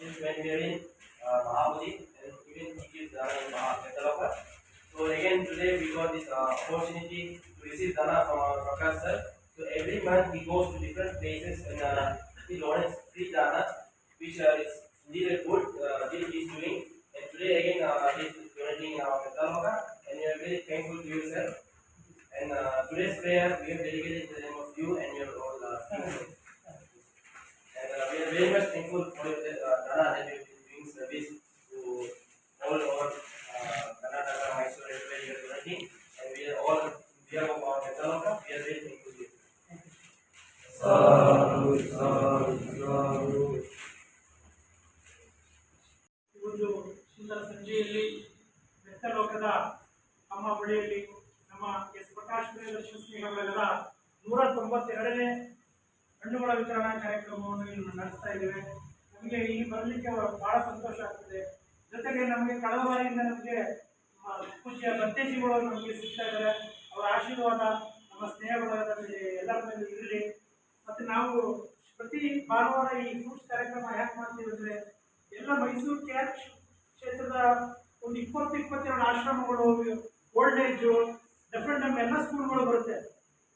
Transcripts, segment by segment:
is when we are in uh, Mahabodhi and even he gives Dana in Mahabodhi. So again today we got this uh, opportunity to receive Dana from our Prakash sir. So every month he goes to different places and uh, he donates free Dana which uh, is a good uh, deed he is doing. And today again uh, he is donating in our Petaloka and we are very thankful to you sir. And uh, today's prayer we have dedicated in the name of you and your all uh. And uh, we are very much thankful for the uh, ಆದಿಕ್ಯ wing service Karnataka Mysuru ರೈಲ್ವೆಗಳಾಗಿ V R オール V R ಸಂಜೆಯಲ್ಲಿ ಅತ್ಯಂತ ಲೋಕದ ಅಮ್ಮ ಬಳಿಯಲ್ಲಿ ನಮ್ಮ S Prakash ಮೇರನ ಶುಭ ಸ್ನೇಹಿತರಗಳ 192ನೇ ಹಣ್ಣುಗಳ ವಿತರಣಾ ಕಾರ್ಯಕ್ರಮವನ್ನು ಇಲ್ಲಿ ನಡೆಸ್ತಾ ಇದ್ದೇವೆ. ನಮಗೆ ಇಲ್ಲಿ ಬರಲಿಕ್ಕೆ ಬಹಳ ಸಂತೋಷ ಆಗ್ತದೆ. ಜೊತೆಗೆ ನಮಗೆ ಕಳೆದ ಬಾರಿಯಿಂದ ನಮಗೆ ಪೂಜ್ಯ ಭತ್ತೇಜಿಗಳು ನಮಗೆ ಸಿಗ್ತಾ ಇದ್ದಾರೆ. ಅವರ ಆಶೀರ್ವಾದ, ನಮ್ಮ ಸ್ನೇಹಗಳು ನಮಗೆ ಎಲ್ಲರ ಮೇಲೆ ಇರಲಿ. ಮತ್ತು ನಾವು ಪ್ರತಿ ಭಾನುವಾರ ಈ ಫ್ರೂಟ್ಸ್ ಕಾರ್ಯಕ್ರಮ ಯಾಕೆ ಮಾಡ್ತೀವಿ ಅಂದರೆ, ಎಲ್ಲ ಮೈಸೂರು ಕ್ಯಾಚ್ ಕ್ಷೇತ್ರದ ಒಂದು ಇಪ್ಪತ್ತು, ಇಪ್ಪತ್ತೆರಡು ಆಶ್ರಮಗಳು ಓಲ್ಡ್ ಏಜು ಡಿಫ್ರೆಂಟ್ ನಮ್ಮ ಎಲ್ಲ ಸ್ಕೂಲ್ಗಳು ಬರುತ್ತೆ.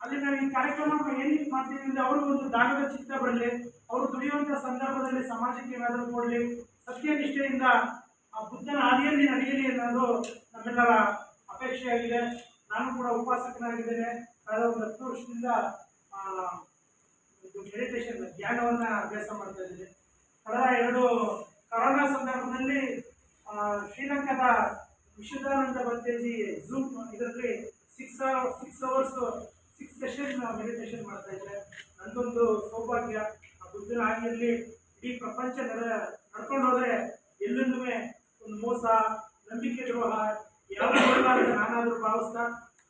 ಅಲ್ಲಿ ನಾವು ಈ ಕಾರ್ಯಕ್ರಮ ಏನಕ್ಕೆ ಮಾಡ್ತೀವಿ ಅಂದರೆ, ಅವ್ರಿಗೊಂದು ದಾನದ ಚಿತ್ತ ಬರಲಿ, ಅವರು ಸಂದರ್ಭದಲ್ಲಿ ಸಮಾಜಕ್ಕೆ ಏನಾದರೂ ಕೊಡಲಿ? ಸತ್ಯನಿಷ್ಠೆಯಿಂದ ಆ ಬುದ್ಧನ ಹಾದಿಯಲ್ಲಿ ನಡೆಯಲಿ ಅನ್ನೋದು ನಮ್ಮೆಲ್ಲರ ಅಪೇಕ್ಷೆಯಾಗಿದೆ. ನಾನು ಕೂಡ ಉಪಾಸಕನಾಗಿದ್ದೇನೆ. ಕಳೆದ ಒಂದು ಹತ್ತು ವರ್ಷದಿಂದ ಇದು ಮೆಡಿಟೇಷನ್ ಧ್ಯಾನವನ್ನು ಅಭ್ಯಾಸ ಮಾಡ್ತಾ ಇದ್ದೀನಿ. ಕಳೆದ ಎರಡು ಕರೋನಾ ಸಂದರ್ಭದಲ್ಲಿ ಶ್ರೀಲಂಕಾದ ವಿಶುದ್ಧಾನಂದ ಭತ್ತೇಜಿ ಝೂಮ್ ಇದರಲ್ಲಿ six six hours six session meditation ಮಾಡ್ತಾ ಇದ್ದೆ ನನ್ನೊಂದು ಸೌಭಾಗ್ಯ. ಆ ಆಗಿರಲಿ ಇಡೀ ಪ್ರಪಂಚ ನಡ ನಡ್ಕೊಂಡು ಹೋದ್ರೆ ಎಲ್ಲೂ ಒಂದು ಮೋಸ, ನಂಬಿಕೆ ದ್ರೋಹ, ಯಾವ ನಾನಾದ್ರೂ ಭಾವಿಸ್ತಾ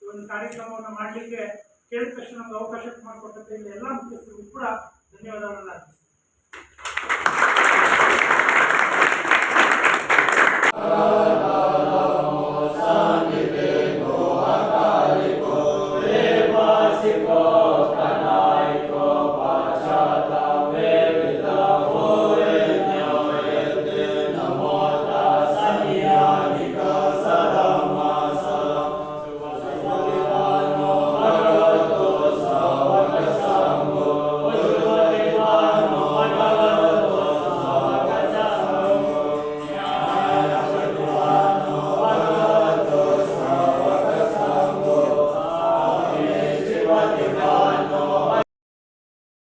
ಒಂದು ಕಾರ್ಯಕ್ರಮವನ್ನು ಮಾಡಲಿಕ್ಕೆ ಕೇಳಿದ ತಕ್ಷಣ ನಮ್ಗೆ ಅವಕಾಶ ಮಾಡಿಕೊಟ್ಟಂತೆ ಎಲ್ಲ ಮುಖ್ಯಸ್ಥರಿಗೂ ಕೂಡ ಧನ್ಯವಾದಗಳನ್ನು